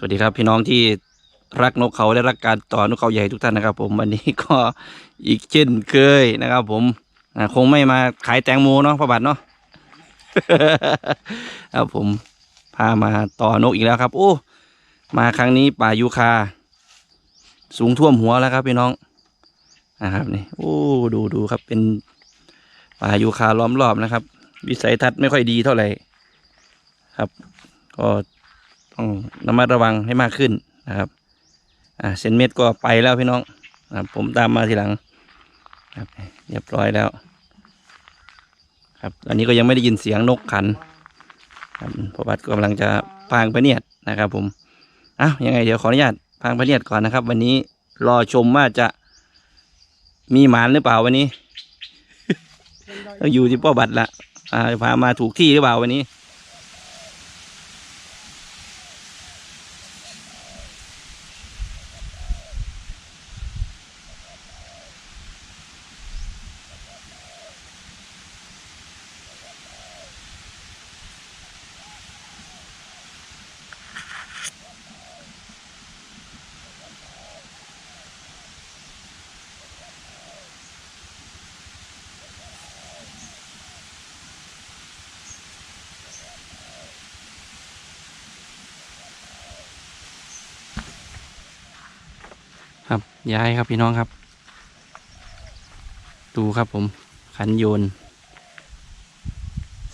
สวัสดีครับพี่น้องที่รักนกเขาและรักการต่อนกเขาใหญ่ทุกท่านนะครับ ผมวันนี้ก็อีกเช่นเคยนะครับ ผมคงไม่มาขายแตงโมเนาะพระบาทเนาะครับผมพามาต่อนกอีกแล้วครับ โอ้ มาครั้งนี้ป่ายูคา สูงท่วมหัวแล้วครับพี่น้องนะครับนี่โอ้ดูดูครับเป็นป่ายูคาล้อมรอบนะครับ วิสัยทัศน์ไม่ค่อยดีเท่าไหร่ครับ ก็ ต้องระมัดระวังให้มากขึ้นนะครับอ่าเซนเม็ดก็ไปแล้วพี่น้องนะผมตามมาทีหลังครับเรียบร้อยแล้ว ครับตอนนี้ก็ยังไม่ได้ยินเสียงนกขันครับพอบัตรกำลังจะพางพระเนียดนะครับผมอ้าวยังไงเดี๋ยวขออนุญาตพางพระเนียดก่อนนะครับ วันนี้รอชมว่าจะมีหมานหรือเปล่าวันนี้ต้องอยู่ที่พ่อบัตรละอ่าพามาถูกที่หรือเปล่าวันนี้ ครับย้ายครับพี่น้องครับ ดูครับผมขันโยน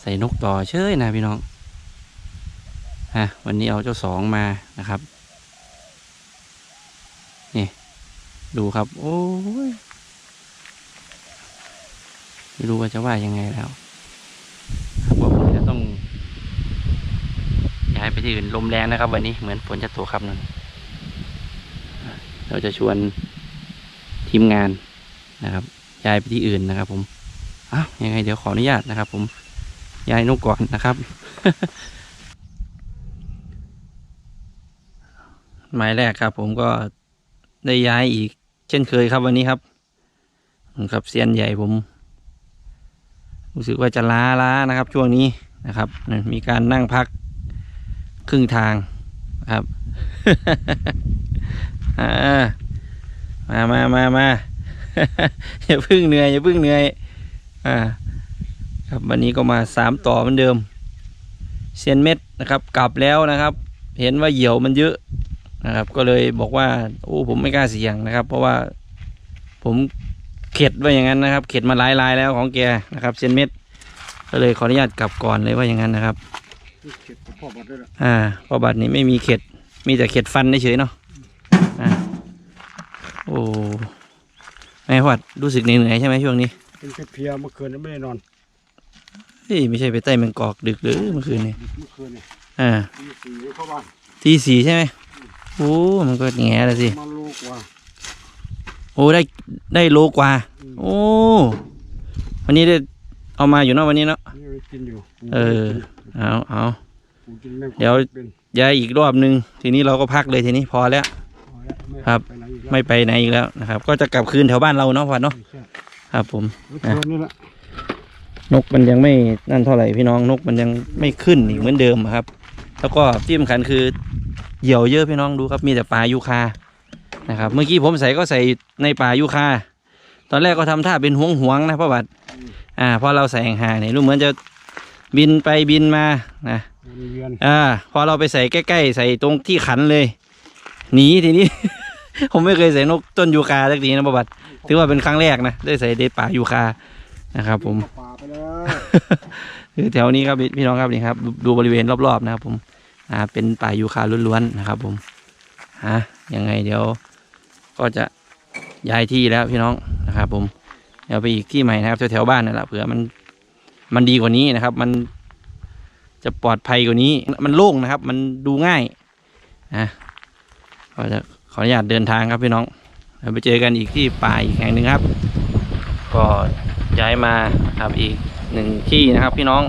ใส่นกต่อเชยนะพี่น้องฮะวันนี้เอาเจ้าสองมานะครับนี่ดูครับ โอ้ยไม่รู้ว่าจะว่ายังไงแล้วครับว่าผมจะต้องย้ายไปที่อื่นลมแรงนะครับ วันนี้เหมือนฝนจะตกครับนั่น เราจะชวนทีมงานนะครับย้ายไปที่อื่นนะครับ ผมอ้าวยังไงเดี๋ยวขออนุญาตนะครับ ผมย้ายนกก่อนนะครับ หมายแรกครับ ผมก็ได้ย้ายอีก เช่นเคยครับวันนี้ครับครับเซียนใหญ่ผมรู้สึกว่าจะล้าล้านะครับ ช่วงนี้นะครับ มีการนั่งพักครึ่งทางนะครับ อ่ามามามามาอย่าเพึ่งเหนื่อยอย่าเพึ่งเหนื่อยอ่าครับวันนี้ก็มาสามต่อเหมือนเดิมเซียนเม็ดนะครับ กลับแล้วนะครับ เห็นว่าเหยี่ยวมันเยอะนะครับ ก็เลยบอกว่าโอ้ผมไม่กล้าเสี่ยงนะครับ เพราะว่าผมเข็ดว่าอย่างนั้นนะครับ เข็ดมาหลายลายแล้วของแกนะครับเซียนเม็ดก็เลยขออนุญาตกลับก่อนเลยว่าอย่างนั้นนะครับเก็บพ่อบัตรด้วยล่ะอ่าพอบัตรนี้ไม่มีเข็ดมีแต่เข็ดฟันเฉยๆเนาะ อ่าโอ้แม่วัดรู้สึกเหนื่อยๆใช่ไหมช่วงนี้เป็นแค่เพลียเมื่อคืนนั้นไม่ได้นอนเฮ้ยไม่ใช่ไปใต้แมงกอกดึกหรือเมื่อคืนนี้เมื่อคืนเนี่ยอ่าตีสี่เข้าบ้านทีสี่ใช่ไหมโอ้มันก็แง่แล้วสิมาลูกว่าโอ้ได้ได้โลกว่า โอ้วันนี้ได้เอามาอยู่เนาะวันนี้เนาะนี่ไปกินอยู่เออเอาเอาปูกินแม่งเดี๋ยวเป็นย้ายอีกรอบนึง ทีนี้เราก็พักเลยทีนี้พอแล้วพอแล้วไม่ ครับไปไหนอีกแล้วไม่ไปไหนอีกแล้วนะครับ ก็จะกลับคืนแถวบ้านเราเนาะพัดเนาะใช่ครับผมเมื่อคืนนี่แหละนกมันยังไม่นั่นเท่าไหร่พี่น้องนกมันยังไม่ขึ้นอีกเหมือนเดิมอะครับ แล้วก็ที่สำคัญคือเหยี่ยวเยอะพี่น้องดูครับมีแต่ป่ายูคานะครับ เมื่อกี้ผมใส่ก็ใส่ในป่ายูคาตอนแรกก็ทำท่าเป็นห่วงห่วงๆนะพ่อบัดอ่าพอเราใส่ห่างๆเนี่ยดูเหมือนจะบินไปบินมานะวนเวียนอ่าพอเราไปใส่ใกล้ๆใส่ตรงที่ขันเลย หนีทีนี้ ผมไม่เคยใส่นกต้นยูคาสักทีนะพ่อบัดถือว่าเป็นครั้งแรกนะได้ใส่ในป่ายูคานะครับ ผม ป่าไปเลยคือแถวนี้ครับพี่น้องครับนี่ครับดูดูบริเวณรอบๆนะครับ ผมอ่าเป็นป่ายูคาล้วนๆนะครับ ผมฮะยังไงเดี๋ยว ก็จะย้ายที่แล้วพี่น้องนะครับ ผมเดี๋ยวไปอีกที่ใหม่นะครับแถวๆบ้านนั่นแหละเผื่อมันมันดีกว่านี้นะครับ มันจะปลอดภัยกว่านี้ มันโล่งนะครับ มันดูง่ายนะ ก็จะขออนุญาตเดินทางครับพี่น้องเดี๋ยวไปเจอกันอีกที่ป่าอีกแห่งหนึ่งครับ ก็ย้ายมาครับอีกหนึ่งที่นะครับพี่น้อง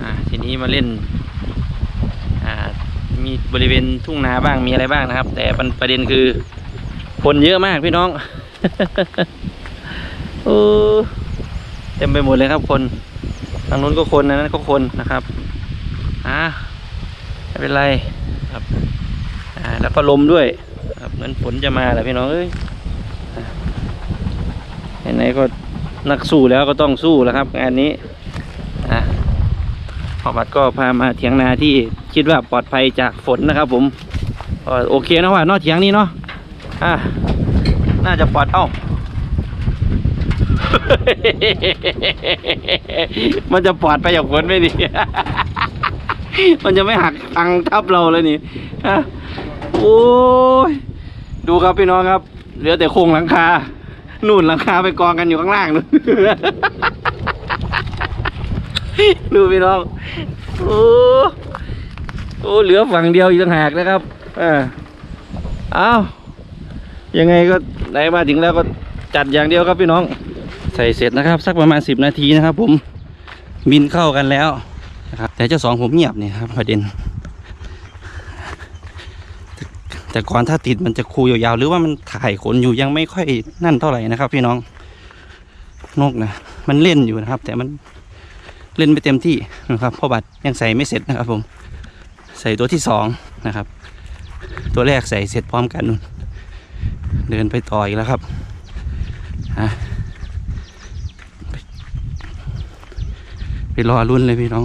อทีนี้มาเล่นมีบริเวณทุ่งนาบ้างมีอะไรบ้างนะครับ แต่ประประเด็นคือคนเยอะมากพี่น้องโอ้เต็มไปหมดเลยครับคนทางนู้นก็คนนั้นก็คนนะครับอ่าไม่เป็นไร แล้วก็ลมด้วยครับเหมือนฝนจะมาแหละพี่น้องเอ้ยไหนก็นักสู้แล้วก็ต้องสู้แล้วครับงานนี้อะพอบัดก็พามาเถียงนาที่คิดว่าปลอดภัยจากฝนนะครับ ผมโอเคนะว่านอกเถียงนี้เนาะอะน่าจะปลอดเอ้ามันจะปลอดไปจากฝนไหมนี่มันจะไม่หักตังทับเราเลยนี่ โอ้ย ดูครับพี่น้องครับ เหลือแต่โครงหลังคา นู่นหลังคาไปกองกันอยู่ข้างล่างนู่นดูพี่น้อง โอ้โอ้เหลือฝั่งเดียวอีกต่างหากนะครับอ่าเอายังไงก็ไหนมาถึงแล้วก็จัดอย่างเดียวครับพี่น้อง ใส่เสร็จนะครับ สักประมาณสิบนาทีนะครับ ผมบินเข้ากันแล้วนะครับแต่เจ้าสองผมเงียบเนี่ยครับประเด็น แต่ก่อนถ้าติดมันจะคูยาวๆหรือว่ามันถ่ายขนอยู่ยังไม่ค่อยนั่นเท่าไหร่นะครับ พี่น้องนกนะมันเล่นอยู่นะครับ แต่มันเล่นไม่เต็มที่นะครับพราะบัตรยังใส่ไม่เสร็จนะครับ ผม ใส่ตัวที่สองนะครับ ตัวแรกใส่เสร็จพร้อมกันนู่นเดินไปต่ออีกแล้วครับอะไปไปรอรุ่นเลยพี่น้อง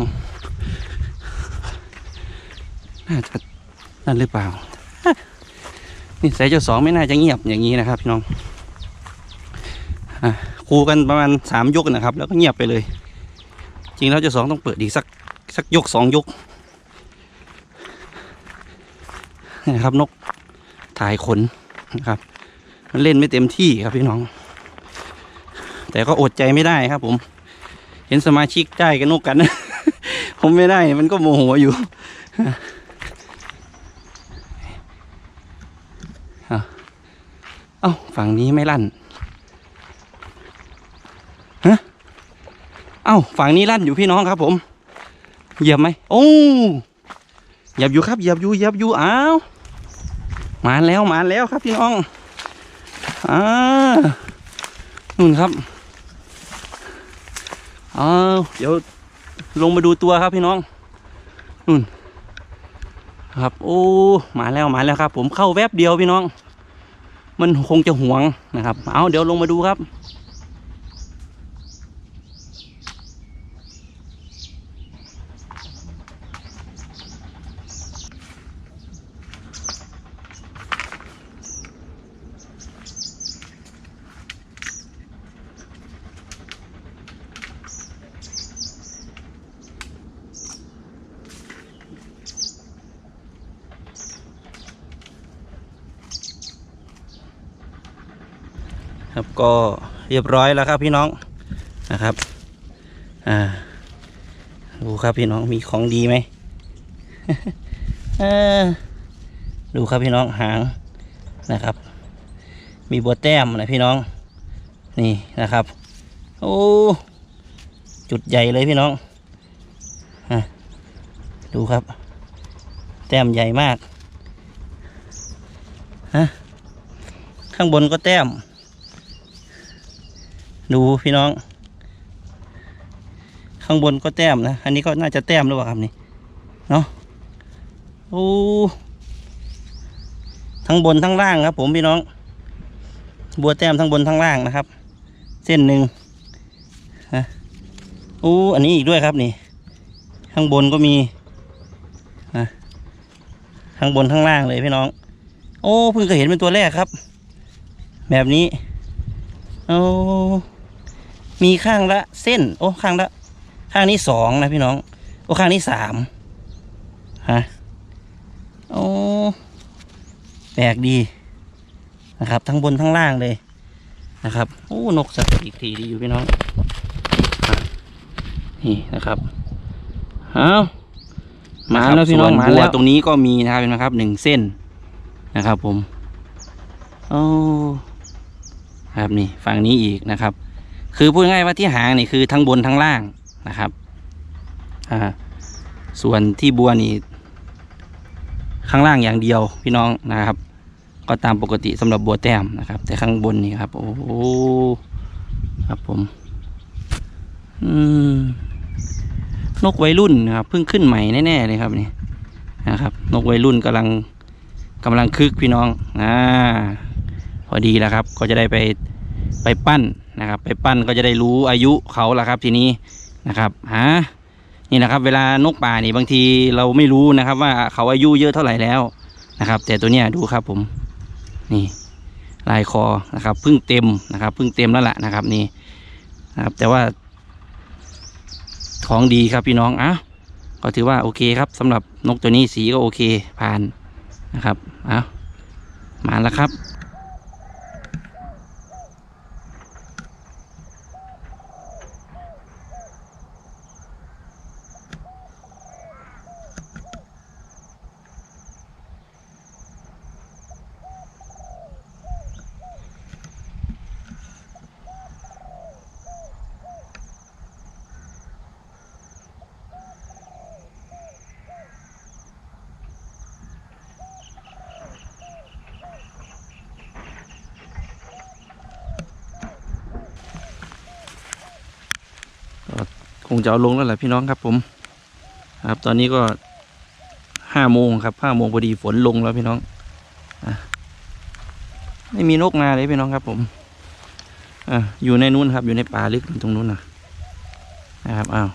น่าจะนั่นหรือเปล่า นี่สายเจ้าสองไม่น่าจะเงียบอย่างนี้นะครับพี่น้องอคูกันประมาณสามยกนะครับ แล้วก็เงียบไปเลย จริงแล้วเจ้าสองต้องเปิดอีกสักสักยกสองยกนะครับนกถ่ายขนนะครับ มันเล่นไม่เต็มที่ครับพี่น้อง แต่ก็อดใจไม่ได้ครับผม เห็นสมาชิกได้กันนกกัน ผมไม่ได้มันก็โมโหอยู่ เอ้าฝั่งนี้ไม่ลั่นฮะเอ้าฝั่งนี้ลั่นอยู่พี่น้องครับ ผมเหยียบไหมโอ้เหยียบอยู่ครับเหยียบอยู่เหยียบอยู่อ้าวมาแล้วมาแล้วครับพี่น้องอ่านู่นครับอ้าวเดี๋ยวลงมาดูตัวครับพี่น้องนู่นครับโอ้มาแล้วมาแล้วครับ ผมเข้าแวบเดียวพี่น้อง มันคงจะหวงนะครับ เอาเดี๋ยวลงมาดูครับ ครับก็เรียบร้อยแล้วครับพี่น้องนะครับ อ่า ดูครับพี่น้องมีของดีไหมดูครับพี่น้องหางนะครับ มีบัวแต้มนะพี่น้อง นี่นะครับ โอ้จุดใหญ่เลยพี่น้องอะดูครับ แต้มใหญ่มากฮะข้างบนก็แต้ม ดูพี่น้อง ข้างบนก็แต้มนะ อันนี้ก็น่าจะแต้มหรือเปล่าครับนี่ เนาะโอ้ทั้งบนทั้งล่างครับ ผมพี่น้อง บัวแต้มทั้งบนทั้งล่างนะครับ เส้นหนึ่งนะโอ้อันนี้อีกด้วยครับนี่ ข้างบนก็มีนะข้างบนข้างล่างเลยพี่น้อง โอ้เพิ่งเคยเห็นเป็นตัวแรกครับ แบบนี้ โอ้ มีข้างละเส้น โอ้ข้างละ ข้างนี้สองนะพี่น้อง โอ้ข้างนี้สามฮะโอ้แปลกดีนะครับ ทั้งบนทั้งล่างเลยนะครับโอ้นกสักอีกทีดีอยู่พี่น้องอะนี่นะครับเอามาแล้วพี่น้องมาแล้วตรงนี้ก็มีนะครับเห็นไหมครับหนึ่งเส้นนะครับ ผมโอ้ครับนี่ฝั่งนี้อีกนะครับ คือพูดง่ายว่าที่หางนี่คือทั้งบนทั้งล่างนะครับอ่าส่วนที่บัวนี่ข้างล่างอย่างเดียวพี่น้องนะครับ ก็ตามปกติสำหรับบัวแต้มนะครับ แต่ข้างบนนี่ครับ โอ้โหครับผม อืมนกวัยรุ่นนะครับเพิ่งขึ้นใหม่แน่ๆเลยครับนี่นะครับ นกวัยรุ่นกำลังกำลังคึกพี่น้องอ่าพอดีแล้วครับ ก็จะได้ไปไปปั้น นะครับ ไปปั้นก็จะได้รู้อายุเขาละครับทีนี้นะครับฮะนี่นะครับเวลานกป่านี่บางทีเราไม่รู้นะครับ ว่าเขาอายุเยอะเท่าไหร่แล้วนะครับ แต่ตัวเนี้ยดูครับผมนี่ลายคอนะครับพิ่งเต็มนะครับพิ่งเต็มแล้วล่ะนะครับนี่นะครับแต่ว่าของดีครับพี่น้องอะก็ถือว่าโอเคครับสำหรับนกตัวนี้สีก็โอเคผ่านนะครับเอามาแล้วครับ งจะเอาลงแล้วแหละพี่น้องครับผม ครับตอนนี้ก็ห้าโมงครับห้าโมงพอดีฝนลงแล้วพี่น้องอะไม่มีนกมาเลยพี่น้องครับ ผมอะอยู่ในนู้นครับ อยู่ในป่าลึกตรงนู้นนะนะครับอ้าว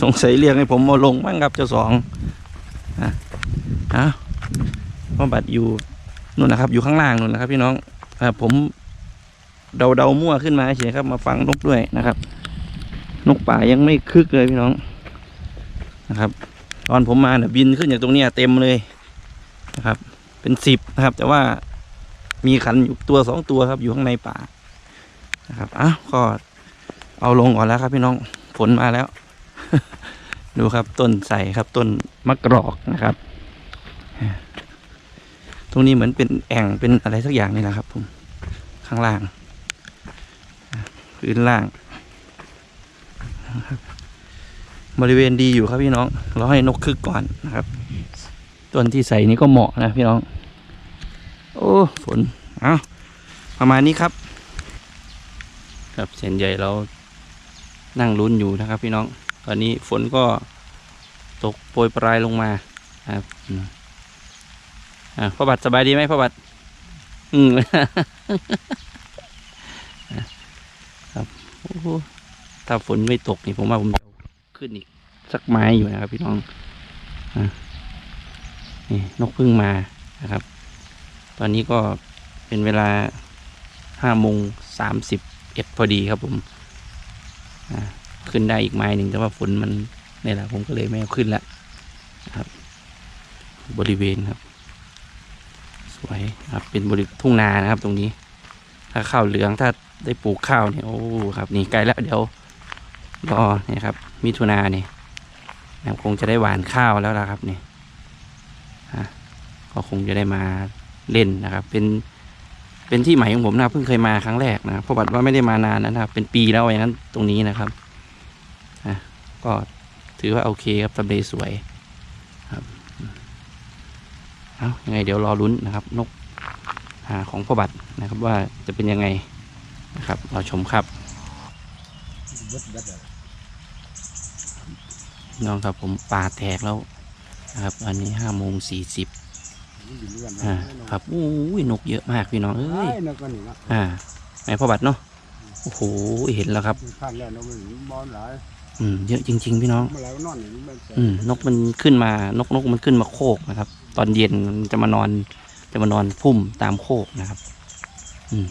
สงสัยเรียกให้ผมมาลงบ้างครับเจ้าสองอะอ้าวพ่อบัตรอยู่นู่นนะครับ อยู่ข้างล่างนู่นนะครับ พี่น้องอ่าผมเดาเดามั่วขึ้นมาเฉยครับมาฟังนกด้วยนะครับ นกป่ายังไม่คึกเลยพี่น้องนะครับ ตอนผมมาเนี่ยบินขึ้นจากตรงเนี้ยเต็มเลยนะครับ เป็นสิบนะครับ แต่ว่ามีขันอยู่ตัวสองตัวครับ อยู่ข้างในป่านะครับอ้าวก็เอาลงก่อนแล้วครับ พี่น้องฝนมาแล้ว ดูครับต้นใส่ครับต้นมะกรอกนะครับ ตรงนี้เหมือนเป็นแอ่งเป็นอะไรสักอย่างนี่นะครับ ผมข้างล่างพื้นล่าง บริเวณดีอยู่ครับพี่น้อง เราให้นกคึกก่อนนะครับต้นที่ใส่นี้ก็เหมาะนะพี่น้อง โอ้ฝนเอาประมาณนี้ครับ ครับเส้นใหญ่เรานั่งลุ้นอยู่นะครับ พี่น้อง ตอนนี้ฝนก็ตกโปรยปลายลงมาครับอ่าพ่อบัตรสบายดีไหมพ่อบัตรอืมโอ้ ถ้าฝนไม่ตกนี่ผมว่าผมจะขึ้นอีกสักไม้อยู่นะครับ พี่น้องอนี่นกพึ่งมานะครับ ตอนนี้ก็เป็นเวลาห้าโมงสามสิบเอ็ดพอดีครับผมขึ้นได้อีกไม้หนึ่งแต่ว่าฝนมันนี่แหละผมก็เลยไม่ขึ้นละครับ บริเวณครับ สวยครับเป็นบริทุ่งนานะครับ ตรงนี้ ถ้าข้าวเหลืองถ้าได้ปลูกข้าวเนี่ยโอ้ครับ นี่ใกล้แล้วเดี๋ยว รอเนี่ยครับ มิถุนาเนี่ยคงจะได้หวานข้าวแล้วละครับเนี่ยก็คงจะได้มาเล่นนะครับ เป็นเป็นที่ใหม่ของผมนะเพิ่งเคยมาครั้งแรกนะครับเพราะบัตรว่าไม่ได้มานานนะครับ เป็นปีแล้วอย่างนั้นตรงนี้นะครับอะก็ถือว่าโอเคครับทำเลสวยครับเอายังไงเดี๋ยวรอลุ้นนะครับ นกอของพ่อบัตรนะครับว่าจะเป็นยังไงนะครับ เราชมครับ เบิดเบิดอะ พี่ น้องครับผมป่าแตกแล้วนะครับ อันนี้ห้าโมงสี่สิบมันอยู่ด้วยกันอ่านะครับอู้ยนกเยอะมากพี่น้องเอ้เอ้ยยนกกันนี่นะอ่าไหนพ่อบัตรเนาะโอ้โหเห็นแล้วครับข้างแล้วนกมันบอลหลายอืมเยอะจริง ๆ พี่น้องเมื่อไหร่ก็นอนอย่างนี้มันแสบอืมนกมันขึ้นมานกนกมันขึ้นมาโคกนะครับ ตอนเย็นมันจะมานอน จะมานอนพุ่มตามโคกนะครับ อืม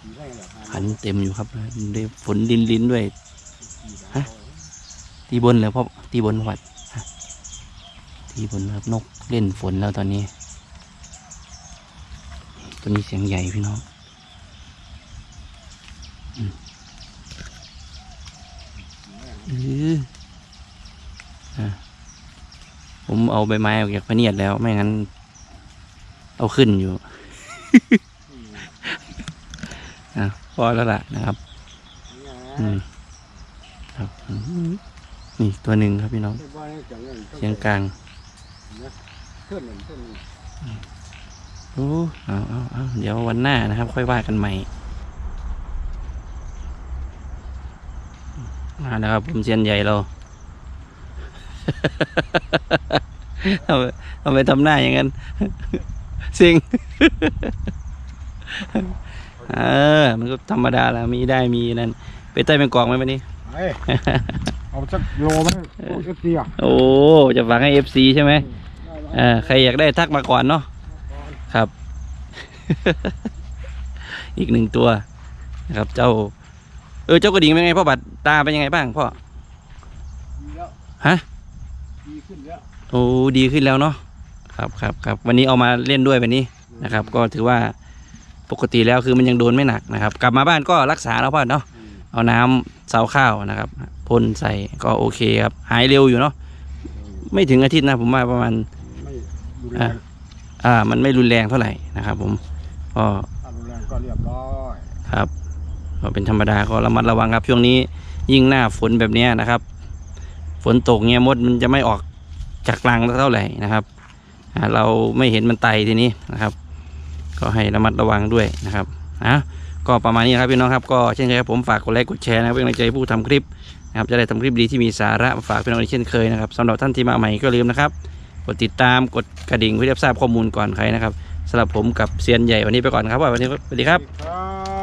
ขี่ได้เหรอขันเต็มอยู่ครับได้ฝนลินลินๆด้วยฮะ ตีบนเลยพ่อตีบนพ่อบัตรฮะตีบนครับนกเล่นฝนแล้วตอนนี้ ตัวนี้เสียงใหญ่พี่น้องอืออผมเอาใบไม้ออกจากพเนียดแล้ว ไม่งั้น เอาขึ้นอยู่อพอแล้วล่ะนะครับ อืมครับ นี่ตัวหนึ่งครับพี่น้องเสียงกลางโอ้เอาเอาเอาเดี๋ยววันหน้านะครับ ค่อยว่ากันใหม่มาแล้วครับผมเซียนใหญ่เราถ้าถ้าไมทำหน้าอย่างนั้นสิงเออ มันก็ธรรมดาละมีได้มีนั่น ไปใต้เป็นกองไหมวันนี้ไอ้ เอาสักโลไหมโอ้เอฟซีอะโอ้จะฝากให้เอฟซีใช่ไหมเออใครอยากได้ทักมาก่อนเนาะครับ อีกหนึ่งตัวนะครับ เจ้า เออเจ้ากระดิ่งเป็นไงพ่อบัตรตาเป็นยังไงบ้างพ่อดีแล้วฮะดีขึ้นแล้วโอ้ดีขึ้นแล้วเนาะครับครับครับวันนี้เอามาเล่นด้วยวันนี้นะครับ ก็ถือว่าปกติแล้วคือมันยังโดนไม่หนักนะครับ กลับมาบ้านก็รักษาแล้วพ่อเนาะเอาน้ำเสาข้าวนะครับ พ่นใส่ก็โอเคครับ หายเร็วอยู่เนาะไม่ถึงอาทิตย์นะผมว่าประมาณไม่ดูแลอะอ่า มันไม่รุนแรงเท่าไหร่นะครับผมก็ถ้าดูแลก็เรียบร้อยครับก็เป็นธรรมดาก็ระมัดระวังครับ ช่วงนี้ยิ่งหน้าฝนแบบเนี้ยนะครับ ฝนตกเงี้ยมดมันจะไม่ออกจากรังเท่าไหร่นะครับอ่าเราไม่เห็นมันไตทีนี้นะครับ ก็ให้ระมัดระวังด้วยนะครับอะก็ประมาณนี้นะครับพี่น้องครับ ก็เช่นเคยครับผมฝากกดไลค์กดแชร์นะครับเป็นกำลังใจให้ผู้ทำคลิป นะครับจะได้ทำคลิปดีที่มีสาระมาฝากพี่น้องอีกเช่นเคยนะครับสำหรับท่านที่มาใหม่ก็ลืมนะครับกดติดตามกดกระดิ่งเพื่อรับทราบข้อมูลก่อนใครนะครับสำหรับผมกับเซียนใหญ่วันนี้ไปก่อนครับว่าวันนี้สวัสดีครับ